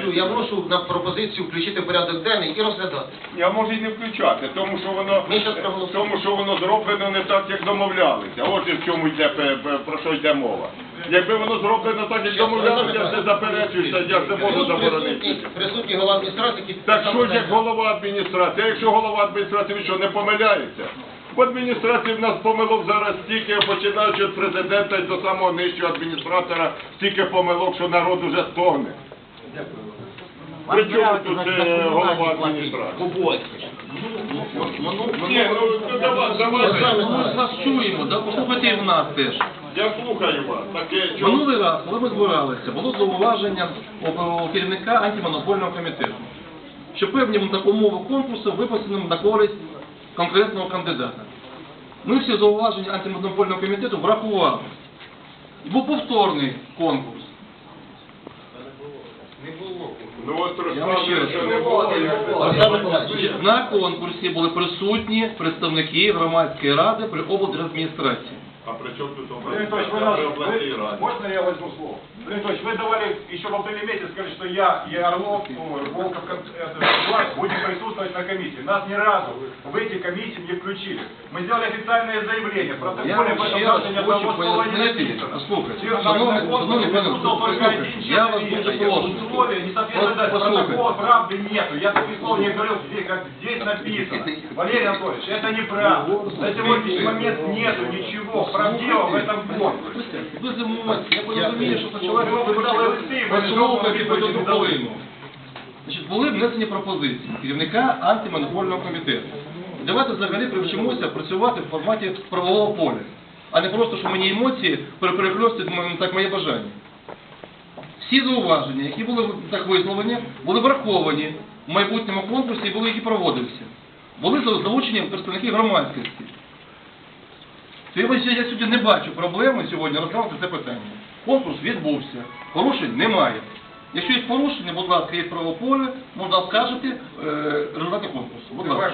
суду, я вношу на пропозицію включити в порядок денний і розглядати. Я можу і не включати, тому що воно Ми щас проголосуємо. тому що воно зроблено не так, як домовлялися. Отже, в чому йде пе- пе- про що йде мова. Якби воно зроблено так, як домовлялися, я все заперечуюся, я все можу Тут заборонити. присутній, присутній голова адміністрації, який Так що ж як голова адміністрації? А якщо голова адміністрації він що не помиляється? В адміністрації в нас помилок зараз стільки, починаючи від президента і до самого нижчого адміністратора, стільки помилок, що народ уже стогне. При чому тут е, голова адміністрації? Ні, ну давай, давайте. Ми ж вас чуємо, да? послухайте і в нас теж. Я слухаю вас. Таке чому? Минулий раз, коли ми збиралися, було зауваження у у керівника антимонопольного комітету, що певні умови конкурсу виписані на користь конкретного кандидата. Ми всі зауваження антимонопольного комітету врахували. І був повторний конкурс. Ну от розказує, що не було. Олександр Миколаївич, На конкурсі були присутні представники громадської ради при облдержадміністрації. А при чому тут вы- ради? можно я возьму слово? Анатольевич, вы давали еще в апреле месяце, сказали, что я и Орлов, ну, Волков, будем присутствовать на комиссии. Нас ни разу в эти комиссии не включили. Мы сделали официальное заявление, в Я протоколе об этом даже ни одного слова не написано. послухайте, шановний, пане, присутствовал только послухайте, один я вас человек. дуже прошу. Условия не соответствуют, протокола правды нету. Я таких слов не говорил, здесь, как здесь написано. Валерий Анатольевич, это неправда. На сегодняшний момент нету ничего правдивого в этом конкурсе. Без емоцій, я розумію, що Ви листи, ви послухати хоч одну хвилину. Значить, були внесені пропозиції керівника антимонопольного комітету. Давайте взагалі привчимося працювати в форматі правового поля, а не просто, що мені емоції пере- перехльостують так моє бажання. Всі зауваження, які були так висловлені, були враховані в майбутньому конкурсі і були, які проводився. Були залучені представники громадськості. То я, я сьогодні не бачу проблеми сьогодні розглянути це питання. Конкурс відбувся, порушень немає. Якщо є порушення, будь ласка, є правополе, можна оскаржити е, результати конкурсу. Будь ласка.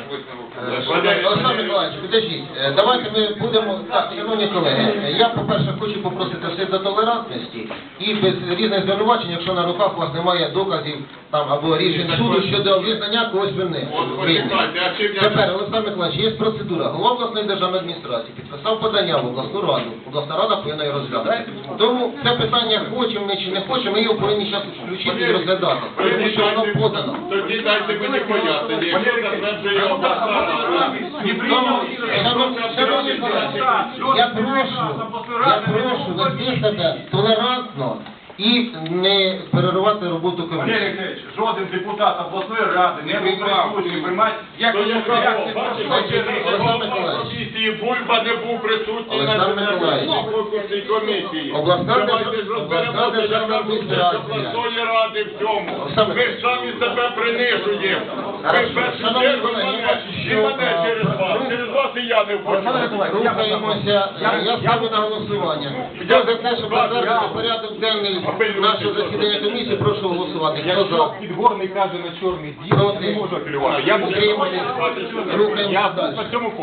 Е, Олександр Миколаївич, підождіть, е, давайте ми будемо, так, шановні колеги, я, по-перше, хочу попросити все за толерантності і без різних звинувачень, якщо на руках у вас немає доказів там або рішень суду щодо визнання когось винним. От почекайте, а чим я... Тепер, Олександр Миколаївич, є процедура. Голова обласної державної адміністрації підписав подання в обласну раду. Обласна рада повинна його розглянути. Тому це питання, хочемо ми чи не хочемо, ми його повинні зараз включити і розглядати. Тому що воно подано. Тоді дайте мені пояснення, якщо затверджує обласна рада. Шановні шановні колеги, я прошу, я прошу вести себе толерантно і не переривати роботу Валерий комісії. Алексеевич, жоден депутат обласної ради не був присутній приймати. Як То ви я бачите? Миколаївич. комісії Бульба не був присутній на Олександр конкурсній комісії. Обласна Давайте держав- ж розберемося, державна яка обласної ради в цьому. Олександр Ми ж самі себе принижуємо. Ми в першу Шановні чергу колеги, мене, бачу, і що, мене через ну, я не хочу. Рухаємося, я ставлю на голосування. Хто за те, щоб затвердити порядок денний нашого засідання комісії, прошу голосувати. Хто за? підгорний каже на чорний дім, не може Утримались? Рухаємося далі. цьому